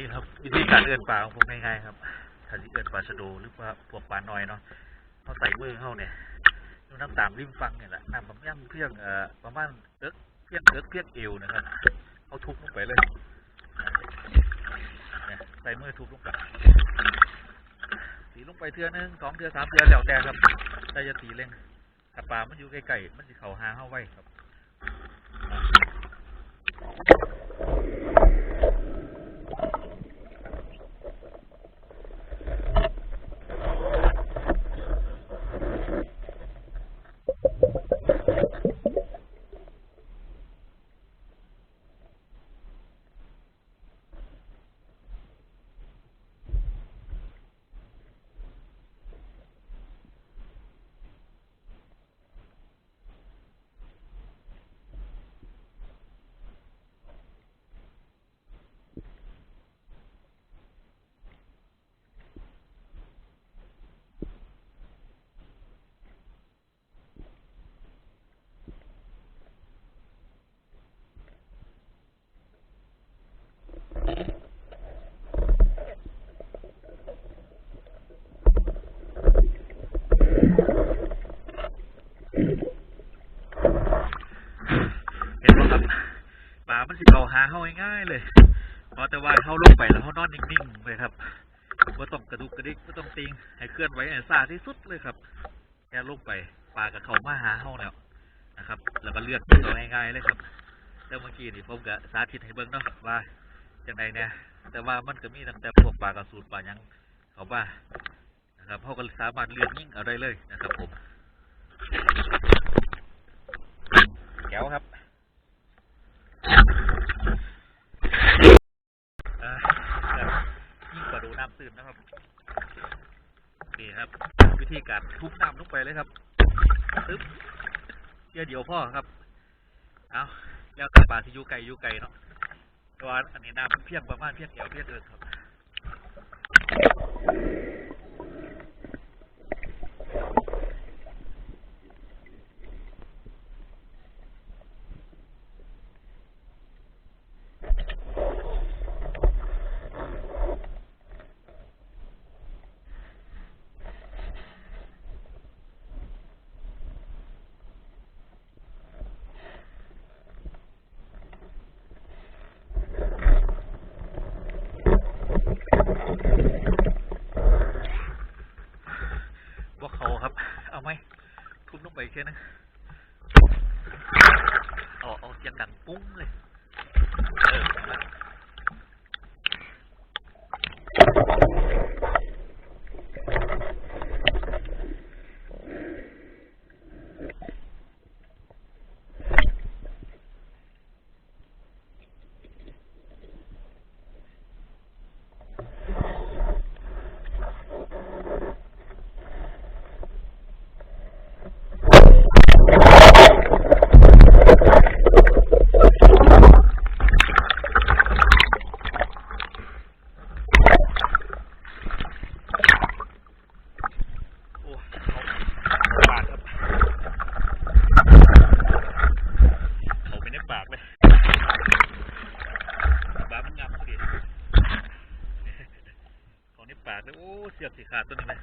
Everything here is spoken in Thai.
นี่ครับ วิธีการเอื้อนปลาของผมง่ายๆครับถ้าที่เอื้อนปลาชะโดหรือว่าพวกปลาน้อยเนาะเขาใส่มือเข้าเนี่ยน้ำตามริมฟังเนี่ยแหละน้ำประมาณเพียงเอ่อประมาณเอิกเพียงเอิกเพียงเอวนะครับเขาทุบลงไปเลยเนี่ยใส่มือทุบลงไปตีลงไปเทือหนึงสองเทือสามเทือแล้วแต่ครับแต่จะตีเร่งถ้าปลามันอยู่ใกล้ๆมันจะเข่าหาเข้าไว้ครับ เห็นไหมครับปลามันสิเขา หาเขาง่ายๆเลยเพราะแต่ว่าเขาลงไปแล้วเขานอนนิ่งๆเลยครับก็ต้องกระดุกกระดิกก็ต้องติงให้เคลื่อนไหวให้ซาที่สุดเลยครับแค่ลงไปปลากับเขามาหาเขาแล้วนะครับ แล้วก็เลือดตัวง่ายๆเลยครับแต่เมื่อกี้นี่ผมก็สาธิตให้เบิ่งเนาะว่าจังไดเนี่ยแต่ว่ามันก็มีตั้งแต่พวกปลากระสูดปลายังเขาว่านะครับเขาก็สามารถเลือดยิ่งอาได้เลยนะครับผมแก้วครับ อ่าแบบยิ่งกว่าดู นะครับนี่ครับ วิธีการทุบน้ำลงไปเลยครับตึ๊บเดียวเดียวพ่อครับ เอาแล้วแต่ปลาที่ยู่ไก่ยู่ไก่เนาะตัวอันนี้น้ำเพียงประมาณเพียงเขียวเพียงเอินครับ บวกเขาครับ เอาไหม ทุบลงไปอีกแค่นึงเอาเอาเสียงดังปุ้งเลย เออนั่นแหละโอ้เขาปากครับเขาไปในปากเลยบ้ามันงามพอดีเขาใน ปากเลยโอ้เสียบสีขาดตัวนี้เลย